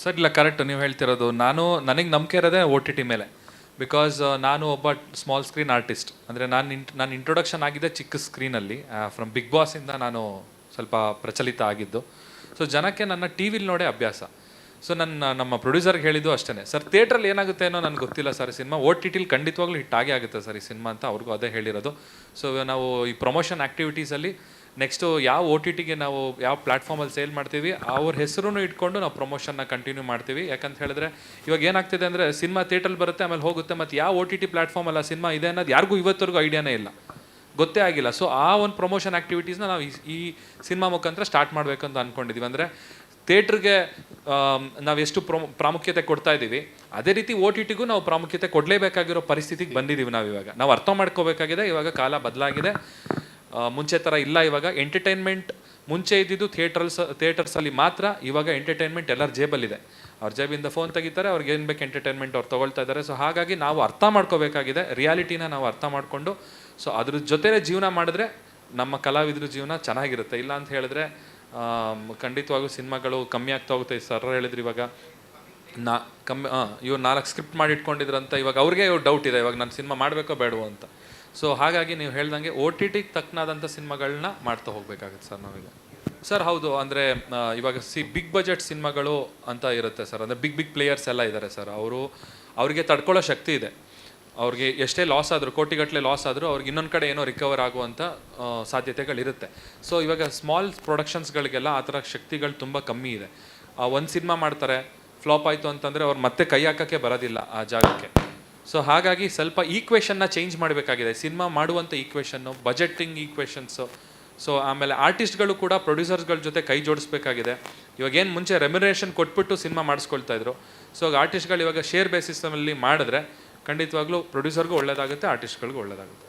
Sir, ಇಲ್ಲ correct ನೀವು ಹೇಳ್ತಿರೋದು, ನಾನು, ನನಗೆ ನಂಬಿಕೆ ಇರೋದೇ ಓ ಟಿ ಟಿ ಮೇಲೆ. ಬಿಕಾಸ್ ನಾನು ಒಬ್ಬ ಸ್ಮಾಲ್ ಸ್ಕ್ರೀನ್ ಆರ್ಟಿಸ್ಟ್ ಅಂದರೆ ನಾನು ಇಂಟ್ ನಾನು ಇಂಟ್ರೊಡಕ್ಷನ್ ಆಗಿದ್ದೆ ಚಿಕ್ಕ ಸ್ಕ್ರೀನಲ್ಲಿ ಫ್ರಮ್ ಬಿಗ್ ಬಾಸಿಂದ ನಾನು ಸ್ವಲ್ಪ ಪ್ರಚಲಿತ ಆಗಿದ್ದು. ಸೊ ಜನಕ್ಕೆ ನನ್ನ ಟಿ ವಿಲಿ ನೋಡೇ ಅಭ್ಯಾಸ. ಸೊ ನನ್ನ ನಮ್ಮ ಪ್ರೊಡ್ಯೂಸರ್ಗೆ ಹೇಳಿದ್ದು ಅಷ್ಟೇ ಸರ್ ಥಿಯೇಟ್ರಲ್ಲಿ ಏನಾಗುತ್ತೆ ಅನ್ನೋ ನನಗೆ ಗೊತ್ತಿಲ್ಲ ಸರ್ ಸಿನಿಮಾ ಓ ಟಿ ಟಿಲಿ ಖಂಡಿತವಾಗ್ಲೂ ಹಿಟ್ ಆಗೇ ಆಗುತ್ತೆ ಸರ್ ಈ ಸಿನಿಮಾ ಅಂತ ಅವ್ರಿಗೂ ಅದೇ ಹೇಳಿರೋದು. ಸೊ ನಾವು ಈ ಪ್ರಮೋಷನ್ ಆ್ಯಕ್ಟಿವಿಟೀಸಲ್ಲಿ ನೆಕ್ಸ್ಟು ಯಾವ ಓ ಟಿ ಟಿಗೆ ನಾವು ಯಾವ ಪ್ಲಾಟ್ಫಾರ್ಮಲ್ಲಿ ಸೇಲ್ ಮಾಡ್ತೀವಿ, ಅವ್ರ ಹೆಸರು ಇಟ್ಕೊಂಡು ನಾವು ಪ್ರಮೋಷನ್ನ ಕಂಟಿನ್ಯೂ ಮಾಡ್ತೀವಿ. ಯಾಕಂತ ಹೇಳಿದ್ರೆ, ಇವಾಗ ಏನಾಗ್ತಿದೆ ಅಂದರೆ ಸಿನಿಮಾ ಥಿಯೇಟ್ರಲ್ಲಿ ಬರುತ್ತೆ, ಆಮೇಲೆ ಹೋಗುತ್ತೆ, ಮತ್ತು ಯಾವ ಓ ಟಿ ಟಿ ಪ್ಲಾಟ್ಫಾರ್ಮಲ್ಲ ಸಿನಿಮಾ ಇದೆ ಅನ್ನೋದು ಯಾರಿಗೂ ಇವತ್ತರೆಗೂ ಐಡಿಯಾನೇ ಇಲ್ಲ. ಗೊತ್ತೇ ಆಗಿಲ್ಲ. ಸೊ ಆ ಒಂದು ಪ್ರಮೋಷನ್ ಆ್ಯಕ್ಟಿವಿಟೀಸ್ನ ನಾವು ಈ- ಸಿನಿಮಾ ಮುಖಾಂತರ ಸ್ಟಾರ್ಟ್ ಮಾಡಬೇಕಂತ ಅಂದ್ಕೊಂಡಿದ್ದೀವಿ ಅಂದರೆ ಥಿಯೇಟ್ರಿಗೆ ನಾವು ಎಷ್ಟು ಪ್ರೊ, ಪ್ರಾಮುಖ್ಯತೆ ಕೊಡ್ತಾ ಇದ್ದೀವಿ ಅದೇ ರೀತಿ ಓ ಟಿ ಟಿಗೂ ನಾವು ಪ್ರಾಮುಖ್ಯತೆ ಕೊಡಲೇಬೇಕಾಗಿರೋ ಪರಿಸ್ಥಿತಿಗೆ ಬಂದಿದ್ದೀವಿ ನಾವು ಇವಾಗ. ನಾವು ಅರ್ಥ ಮಾಡ್ಕೋಬೇಕಾಗಿದೆ, ಇವಾಗ ಕಾಲ ಬದಲಾಗಿದೆ. ಮುಂಚೆ ಥರ ಇಲ್ಲ. ಇವಾಗ ಎಂಟರ್ಟೈನ್ಮೆಂಟ್ ಮುಂಚೆ ಇದ್ದಿದ್ದು ಥಿಯೇಟರ್ಸ್ ಥಿಯೇಟರ್ಸಲ್ಲಿ ಮಾತ್ರ ಇವಾಗ ಎಂಟರ್ಟೈನ್ಮೆಂಟ್ ಎಲ್ಲರ ಜೇಬಲ್ಲಿದೆ ಅವ್ರ ಜೇಬಿಂದ ಫೋನ್ ತೆಗಿತಾರೆ, ಅವ್ರಿಗೆ ಏನು ಬೇಕು ಎಂಟರ್ಟೈನ್ಮೆಂಟ್ ಅವ್ರು ತೊಗೊಳ್ತಾ ಇದ್ದಾರೆ ಸೊ ಹಾಗಾಗಿ ನಾವು ಅರ್ಥ ಮಾಡ್ಕೋಬೇಕಾಗಿದೆ. ರಿಯಾಲಿಟಿನ ನಾವು ಅರ್ಥ ಮಾಡಿಕೊಂಡು ಸೊ ಅದ್ರ ಜೊತೆಲೇ ಜೀವನ ಮಾಡಿದ್ರೆ ನಮ್ಮ ಕಲಾವಿದ್ರ ಜೀವನ ಚೆನ್ನಾಗಿರುತ್ತೆ. ಇಲ್ಲ ಅಂತ ಹೇಳಿದ್ರೆ ಖಂಡಿತವಾಗೂ ಸಿನಿಮಾಗಳು ಕಮ್ಮಿ ಆಗ್ತಾ ಹೋಗುತ್ತೆ. ಸರ್ ಹೇಳಿದ್ರು ಇವಾಗ ನಾ, ಕಮ್ಮಿ ಹಾಂ ಇವ್ರು ನಾಲ್ಕು ಸ್ಕ್ರಿಪ್ಟ್ ಮಾಡಿ ಇಟ್ಕೊಂಡಿದ್ರಂತ ಇವಾಗ ಅವ್ರಿಗೆ ಡೌಟ್ ಇದೆ. ಇವಾಗ ನಾನು ಸಿನಿಮಾ ಮಾಡಬೇಕೋ ಬೇಡವೋ ಅಂತ. ಸೊ ಹಾಗಾಗಿ ನೀವು ಹೇಳ್ದಂಗೆ ಓ ಟಿ ಟಿಗೆ ತಕ್ಕನಾದಂಥ ಸಿನಿಮಾಗಳನ್ನ ಮಾಡ್ತಾ ಹೋಗ್ಬೇಕಾಗುತ್ತೆ ಸರ್ ನಾವೀಗ. ಸರ್, ಹೌದು, ಅಂದರೆ ಇವಾಗ ಸಿ, ಬಿಗ್ ಬಜೆಟ್ ಸಿನಿಮಾಗಳು ಅಂತ ಇರುತ್ತೆ ಸರ್. ಅಂದರೆ, ಬಿಗ್ ಬಿಗ್ ಪ್ಲೇಯರ್ಸ್ ಎಲ್ಲ ಇದ್ದಾರೆ ಸರ್. ಅವರು, ಅವರಿಗೆ ತಡ್ಕೊಳ್ಳೋ ಶಕ್ತಿ ಇದೆ. ಅವ್ರಿಗೆ ಎಷ್ಟೇ ಲಾಸ್ ಆದರೂ ಕೋಟಿಗಟ್ಟಲೆ ಲಾಸ್ ಆದರೂ ಅವ್ರಿಗೆ ಇನ್ನೊಂದು ಕಡೆ ಏನೋ ರಿಕವರ್ ಆಗುವಂಥ ಸಾಧ್ಯತೆಗಳಿರುತ್ತೆ. ಸೊ ಇವಾಗ ಸ್ಮಾಲ್ ಪ್ರೊಡಕ್ಷನ್ಸ್ಗಳಿಗೆಲ್ಲ ಆ ಥರ ಶಕ್ತಿಗಳು ತುಂಬ ಕಮ್ಮಿ ಇದೆ. ಒಂದು ಸಿನಿಮಾ ಮಾಡ್ತಾರೆ, ಫ್ಲಾಪ್ ಆಯಿತು ಅಂತಂದರೆ ಅವ್ರು ಮತ್ತೆ ಕೈ ಹಾಕೋಕ್ಕೆ ಬರೋದಿಲ್ಲ ಆ ಜಾಗಕ್ಕೆ. ಸೊ ಹಾಗಾಗಿ ಸ್ವಲ್ಪ ಈಕ್ವೇಷನ್ನ ಚೇಂಜ್ ಮಾಡಬೇಕಾಗಿದೆ. ಸಿನಿಮಾ ಮಾಡುವಂಥ ಈಕ್ವೇಷನ್ನು ಬಜೆಟಿಂಗ್ ಈಕ್ವೇಷನ್ಸು ಸೊ ಆಮೇಲೆ ಆರ್ಟಿಸ್ಟ್ಗಳು ಕೂಡ ಪ್ರೊಡ್ಯೂಸರ್ಸ್ಗಳ ಜೊತೆ ಕೈ ಜೋಡಿಸ್ಬೇಕಾಗಿದೆ. ಇವಾಗ ಏನು ಮುಂಚೆ ರೆಮ್ಯುರೇಷನ್ ಕೊಟ್ಬಿಟ್ಟು ಸಿನಿಮಾ ಮಾಡಿಸ್ಕೊಳ್ತಾ ಇದ್ರು. ಸೊ ಆರ್ಟಿಸ್ಟ್ಗಳು ಇವಾಗ ಶೇರ್ ಬೇಸಿಸಲ್ಲಿ ಮಾಡಿದ್ರೆ ಖಂಡಿತವಾಗ್ಲೂ ಪ್ರೊಡ್ಯೂಸರ್ಗೂ ಒಳ್ಳೇದಾಗುತ್ತೆ ಆರ್ಟಿಸ್ಟ್ಗಳಿಗೂ ಒಳ್ಳೇದಾಗುತ್ತೆ.